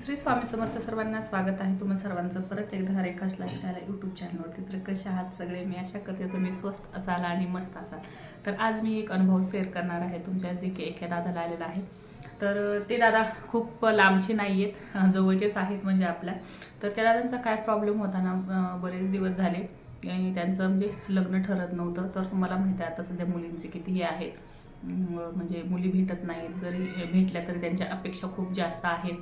श्री स्वामी समर्थ सर्वांना स्वागत आहे. तुम्हा सर्वांचं परत एकदा रेखाश लाईफस्टाईल यूट्यूब चॅनलवरती तर कसे आहात सगळे? मी आशा करते तुम्ही स्वस्त असाल आणि मस्त असाल. तर आज मी एक अनुभव शेअर करणार आहे तुमच्या जे की एका दादाला आलेला आहे. तर ते दादा खूप लांबचे नाही आहेत जवळचेच आहेत म्हणजे आपल्या. तर त्या दादांचा काय प्रॉब्लेम होता ना बरेच दिवस झाले. आणि त्यांचं म्हणजे लग्न ठरत नव्हतं. तर तुम्हाला माहिती आहे आता सध्या मुलींचे किती हे आहेत. म्हणजे मुली भेटत नाहीत. जरी भेटल्या तरी त्यांच्या अपेक्षा खूप जास्त आहेत.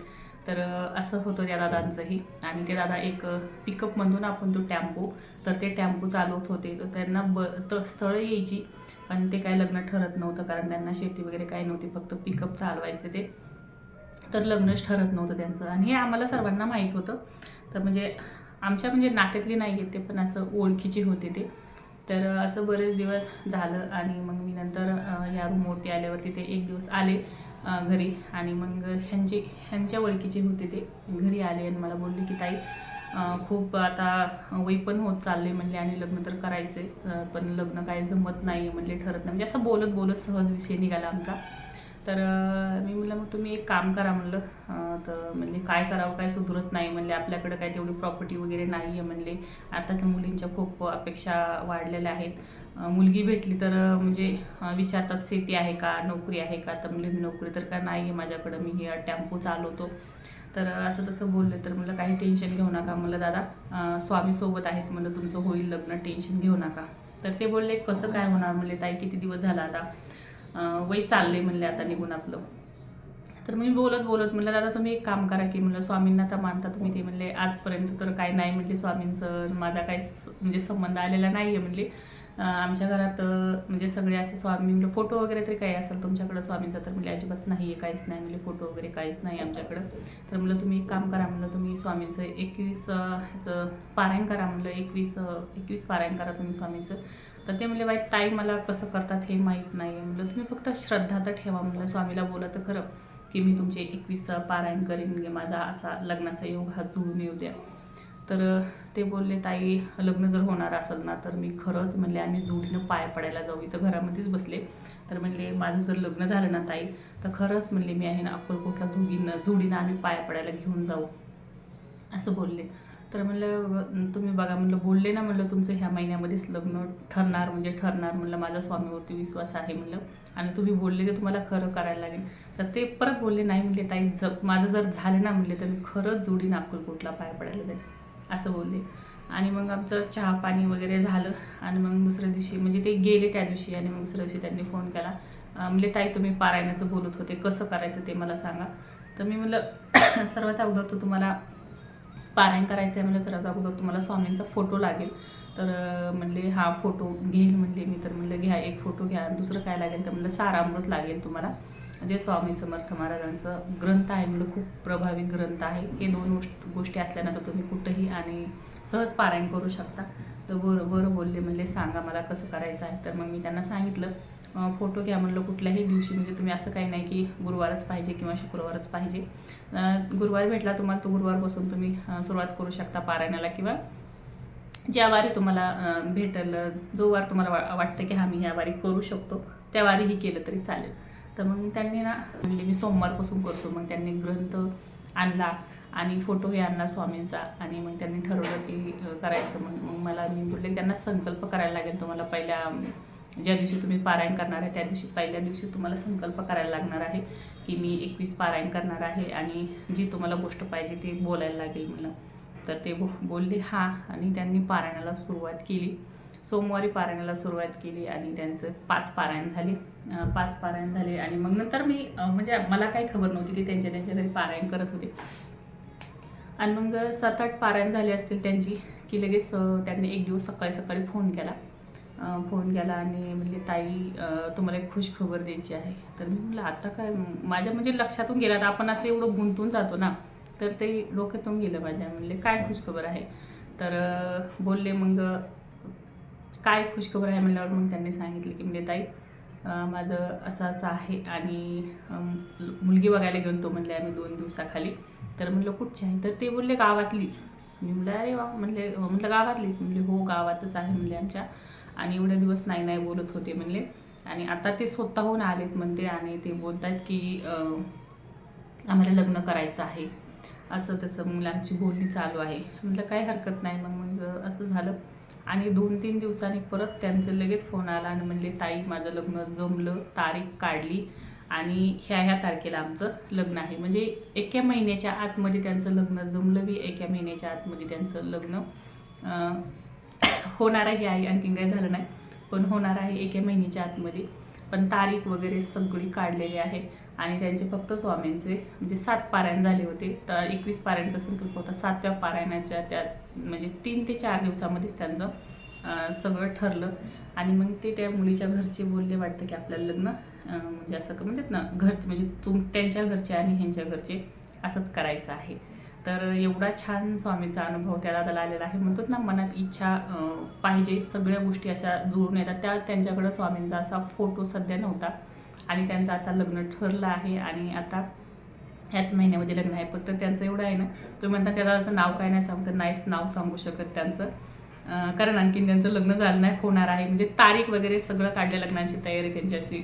तर असं होतं त्या दादांचंही. आणि ते दादा एक पिकअप आपण तो टॅम्पो तर ते टॅम्पो चालवत होते. तर त्यांना ब त स्थळं यायची. पण ते काय लग्न ठरत नव्हतं कारण त्यांना शेती वगैरे काही नव्हती. फक्त पिकअप चालवायचे ते. तर लग्नच ठरत नव्हतं त्यांचं. आणि हे आम्हाला सर्वांना माहीत होतं. तर म्हणजे आमच्या म्हणजे नात्यातली नाही आहेत ते पण असं ओळखीचे होते ते. तर असं बरेच दिवस झालं. आणि मग मी नंतर या रूमवरती आल्यावरती ते एक दिवस आले. घरी. आणि मग ह्यांचे ह्यांच्या ओळखीचे होते ते. घरी आले आणि मला बोलले की ताई खूप आता वय पण होत चालले म्हणले आणि लग्न तर करायचे पण लग्न काय जमत नाही म्हणले ठरत नाही. म्हणजे असं बोलत बोलत सहज विषय निघाला आमचा. तर मी म्हटलं मग तुम्ही एक काम करा म्हणलं. तर म्हणजे काय करावं काय सुधरत नाही म्हणले आपल्याकडं काय तेवढी प्रॉपर्टी वगैरे नाही आहे म्हणले. आताच्या मुलींच्या खूप अपेक्षा वाढलेल्या आहेत. मुलगी भेटली तर म्हणजे विचारतात शेती आहे का? नोकरी आहे का? तर म्हणजे नोकरी तर काय नाही आहे माझ्याकडं. मी हे टेम्पो चालवतो. तर असं तसं बोलले. तर म्हणलं काही टेन्शन घेऊ नका. मला दादा स्वामीसोबत आहेत. म्हणलं तुमचं होईल लग्न. टेन्शन घेऊ नका. तर ते बोलले कसं काय होणार? म्हणले ताई किती दिवस झाला आता? वय चालले म्हणले आता निघून आपलं. तर मी बोलत बोलत म्हणलं दादा तुम्ही एक काम करा की म्हणलं स्वामींना तर मानता तुम्ही ते म्हणले आजपर्यंत तर काय नाही म्हणले स्वामींचं माझा काही स- म्हणजे संबंध आलेला नाही आहे म्हणले. आमच्या घरात म्हणजे सगळे असे स्वामी म्हणलं फोटो वगैरे तरी काही असेल तुमच्याकडं स्वामींचा तर म्हणजे अजिबात नाही आहे काहीच नाही म्हणजे फोटो वगैरे काहीच नाही आमच्याकडं. तर म्हणलं तुम्ही एक काम करा म्हणलं तुम्ही स्वामींचं एकवीस ह्याचं पारायण करा म्हणलं एकवीस एकवीस पारायण करा तुम्ही स्वामींचं. तर ते म्हणले बाई ताई मला कसं करतात हे माहीत नाही. आहे म्हणलं तुम्ही फक्त श्रद्धा तर ठेवा म्हणलं स्वामीला बोला तर खरं की मी तुमचे एकवीस पारायण करीन म्हणजे माझा असा लग्नाचा योग हा जुळून येऊ द्या. तर ते बोलले ताई लग्न जर होणार असेल ना तर मी खरंच म्हणले आम्ही जोडीनं पाय पडायला जाऊ. इथं घरामध्येच बसले. तर म्हणले माझं जर लग्न झालं ना ताई तर खरंच म्हणले मी आहे ना अक्कलकोटला दोघींना जोडीनं आम्ही पाया पडायला घेऊन जाऊ. असं बोलले. तर म्हणलं तुम्ही बघा म्हणलं बोलले ना म्हणलं तुमचं ह्या महिन्यामध्येच लग्न ठरणार म्हणजे ठरणार म्हणलं माझा स्वामीवरती विश्वास आहे म्हणलं. आणि तुम्ही बोलले ते तुम्हाला खरं करायला लागेल. तर ते परत बोलले नाही म्हणले ताई ज माझं जर झालं ना म्हणले तर मी खरंच जोडीनं अक्कलकोटला पाय पडायला जाईल. असं बोलले. आणि मग आमचं चहा पाणी वगैरे झालं. आणि मग दुसऱ्या दिवशी म्हणजे ते गेले त्या दिवशी आणि मग दुसऱ्या दिवशी त्यांनी फोन केला. म्हणजे ताई तुम्ही पारायणाचं बोलत होते. कसं करायचं ते मला सांगा. तर मी म्हटलं सर्वात अगोदर तर तुम्हाला पारायण करायचं आहे म्हणजे सर्वात अगोदर तुम्हाला स्वामींचा फोटो लागेल. तर म्हणले हा फोटो घेईल. म्हणले मी तर म्हणलं घ्या एक फोटो घ्या. दुसरं काय लागेल? तर म्हणलं सारामृत लागेल तुम्हाला. जे स्वामी समर्थ महाराजांचं ग्रंथ आहे म्हणजे खूप प्रभावी ग्रंथ आहे. हे दोन गोष्ट गोष्टी असल्यानंतर तुम्ही कुठंही आणि सहज पारायण करू शकता. तर बरं बरं बोलले म्हणले सांगा मला कसं करायचं आहे. तर मग मी त्यांना सांगितलं फोटो घ्या म्हणलं कुठल्याही दिवशी. म्हणजे तुम्ही असं काही नाही की गुरुवारच पाहिजे किंवा शुक्रवारच पाहिजे. गुरुवार भेटला तुम्हाला तो गुरुवारपासून तुम्ही सुरुवात करू शकता पारायणाला किंवा ज्या वारी तुम्हाला अं, भेटेल जो वार तुम्हाला वा वाटतं की हा मी ह्या वारी करू शकतो त्या वारीही केलं तरी चालेल. तर मग त्यांनी ना म्हणले मी सोमवारपासून करतो. मग त्यांनी ग्रंथ आणला आणि फोटोही आणला स्वामींचा आणि मग त्यांनी ठरवलं की करायचं. मग मग मला मी बोलले त्यांना संकल्प करायला लागेल तुम्हाला. पहिल्या ज्या दिवशी तुम्ही पारायण करणार आहे त्या दिवशी पहिल्या दिवशी तुम्हाला संकल्प करायला लागणार आहे की मी एकवीस पारायण करणार आहे आणि जी तुम्हाला गोष्ट पाहिजे ती बोलायला लागेल मला. तर ते बोलले हा. आणि त्यांनी पारायणाला सुरुवात केली. सोमवारी पारायणाला सुरुवात केली आणि त्यांचं पाच पारायण झाले. पाच पारायण झाले आणि मग नंतर मी म्हणजे मला काही खबर नव्हती ते त्यांच्या त्यांच्या घरी पारायण करत होते. आणि मग सात आठ पारायण झाले असतील त्यांची की लगेच त्यांनी एक दिवस सकाळी सकाळी फोन केला. फोन केला आणि म्हणले ताई तुम्हाला एक खुश खबर द्यायची आहे. तर मी म्हटलं आता काय? माझ्या म्हणजे लक्षातून गेला तर आपण असं एवढं गुंतून जातो ना तर ते डोक्यातून गेलं माझ्या. म्हणले काय खुशखबर आहे? तर बोलले मग काय खुशखबर आहे? म्हणल्यावर मग त्यांनी सांगितलं की म्हणजे ताई माझं असं असं आहे आणि मुलगी बघायला घेऊन तो म्हणले आम्ही दोन दिवसाखाली. तर म्हणलं कुठची आहे? तर ते बोलले गावातलीच. मी म्हणलं अरे वा. म्हणले हो. म्हटलं गावातलीच. म्हणले हो गावातच आहे. म्हणले आमच्या. आणि एवढे दिवस नाही नाही बोलत होते म्हणले. आणि आता ते स्वतःहून आलेत म्हणते आणि ते बोलतात की आम्हाला लग्न करायचं आहे. असं तसं मुलांची बोलणी चालू आहे. म्हटलं काही हरकत नाही. मग मग असं झालं. आणि दोन तीन दिवसांनी परत त्यांचं लगेच फोन आला आणि म्हणले ताई माझं लग्न जमलं. तारीख काढली आणि ह्या ह्या तारखेला आमचं लग्न आहे. म्हणजे एका महिन्याच्या आतमध्ये त्यांचं लग्न जमलं बी एका महिन्याच्या आतमध्ये त्यांचं लग्न होणार आहे आई आणखीन काही झालं नाही. पण होणार आहे एका महिन्याच्या आतमध्ये. पण तारीख वगैरे सगळी काढलेली आहे. आणि त्यांचे फक्त स्वामींचे म्हणजे सात पारायण झाले होते. तर एकवीस पारायणचा संकल्प होता. सातव्या पारायणाच्या त्या म्हणजे तीन ते चार दिवसामध्येच त्यांचं सगळं ठरलं. आणि मग ते त्या मुलीच्या घरचे बोलले वाटतं की आपल्याला लग्न म्हणजे असं का म्हणतात ना घरचे म्हणजे तुम त्यांच्या घरचे आणि ह्यांच्या घरचे असंच करायचं आहे. तर एवढा छान स्वामीचा अनुभव त्या दादाला आलेला आहे. म्हणतात ना मनात इच्छा पाहिजे. सगळ्या गोष्टी अशा जुळून येतात. त्या त्यांच्याकडं स्वामींचा असा फोटो सध्या नव्हता. आणि त्यांचं आता लग्न ठरलं आहे आणि आता ह्याच महिन्यामध्ये लग्न आहे. फक्त त्यांचं एवढं आहे ना तुम्ही म्हणता त्या दादाचं नाव काय नाही सांगतं नाहीच नाव सांगू शकत त्यांचं. कारण आणखीन त्यांचं लग्न झालं नाही होणार आहे. म्हणजे तारीख वगैरे सगळं काढल्या लग्नाची तयारी त्यांची अशी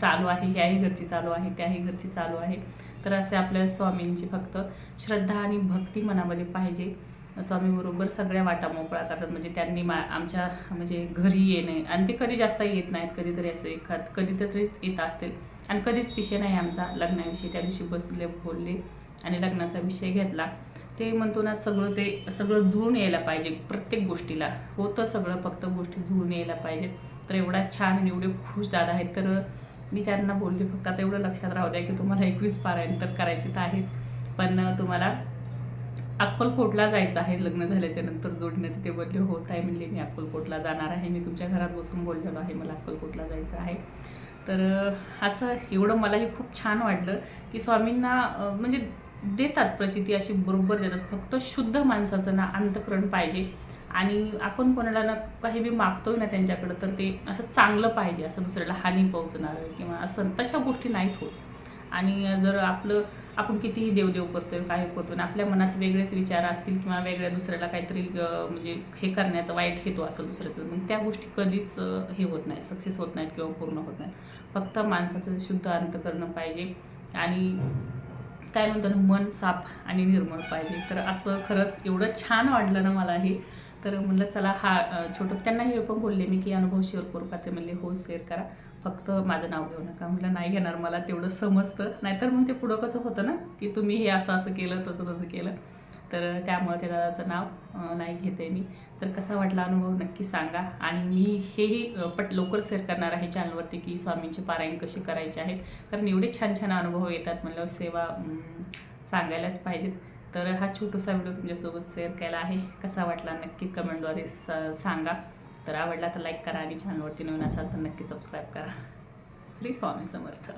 चालू आहे. ह्याही घरची चालू आहे त्याही घरची चालू आहे. तर असे आपल्या स्वामींची फक्त श्रद्धा आणि भक्ती मनामध्ये पाहिजे. स्वामीबरोबर सगळ्या वाटा मोकळा करतात. म्हणजे त्यांनी मा आमच्या म्हणजे घरी येणे आणि ते कधी जास्त येत नाहीत कधीतरी असं एखाद कधीतरीच येत असतील. आणि कधीच विषय नाही आमचा लग्नाविषयी. त्या दिवशी बसले बोलले आणि लग्नाचा विषय घेतला. ते म्हणतो ना सगळं ते सगळं जुळून यायला पाहिजे. प्रत्येक गोष्टीला. होतं सगळं फक्त गोष्टी जुळून यायला पाहिजेत. तर एवढा छान आणि एवढे खुश दादा आहेत. तर मी त्यांना बोलले फक्त आता एवढं लक्षात राहू द्या की तुम्हाला एकवीस पारायण तर करायचे तर आहेत. पण तुम्हाला अक्कलकोटला जायचं आहे लग्न झाल्याच्यानंतर जोडण्यात ते बोलले होत आहे म्हणले मी अक्कलकोटला जाणार आहे. मी तुमच्या घरात बसून बोललेलो आहे मला अक्कलकोटला जायचं आहे. तर असं एवढं मलाही खूप छान वाटलं की स्वामींना म्हणजे देतात प्रचिती अशी बरोबर देतात. फक्त शुद्ध माणसाचं ना अंतकरण पाहिजे. आणि आपण कोणाला ना काही बी मागतोय ना त्यांच्याकडं तर ते असं चांगलं पाहिजे असं दुसऱ्याला हानी पोहोचणार किंवा असं तशा गोष्टी नाहीत होत. आणि जर आपलं आपण कितीही देवदेव करतोय काही करतो आणि आपल्या मनात वेगळेच विचार असतील किंवा वेगळ्या दुसऱ्याला काहीतरी म्हणजे हे करण्याचा वाईट हेतू असेल दुसऱ्याचं मग त्या गोष्टी कधीच हे होत नाहीत सक्सेस होत नाहीत किंवा पूर्ण होत नाहीत. फक्त माणसाचं शुद्ध अंत करणं पाहिजे आणि काय म्हणतो ना मन साफ आणि निर्मळ पाहिजे. तर असं खरंच एवढं छान वाटलं ना मला हे. तर म्हणलं चला हा छोटं त्यांना हे पण बोलले मी की अनुभव शेअर करू का? ते म्हणले हो शेअर करा. फक्त माझं नाव घेऊ नका. म्हटलं नाही घेणार मला तेवढं समजतं. नाहीतर मग ते पुढं कसं होतं ना की तुम्ही हे असं असं केलं तसं तसं केलं. तर त्यामुळे त्या दादाचं नाव नाही घेते मी. तर कसा वाटला अनुभव नक्की सांगा. आणि मी हेही पट लवकर शेअर करणार आहे चॅनलवरती की स्वामींचे पारायण कशी करायचे आहेत. कारण एवढे छान छान अनुभव येतात म्हणल्यावर सेवा सांगायलाच पाहिजेत. तर हा छोटूसा व्हिडिओ तुमच्यासोबत शेअर केला आहे. कसा वाटला नक्की कमेंटद्वारे स- सांगा. तर आवडला तर लाईक करा आणि चॅनलवरती नवीन असाल तर नक्की सबस्क्राईब करा. श्री स्वामी समर्थ.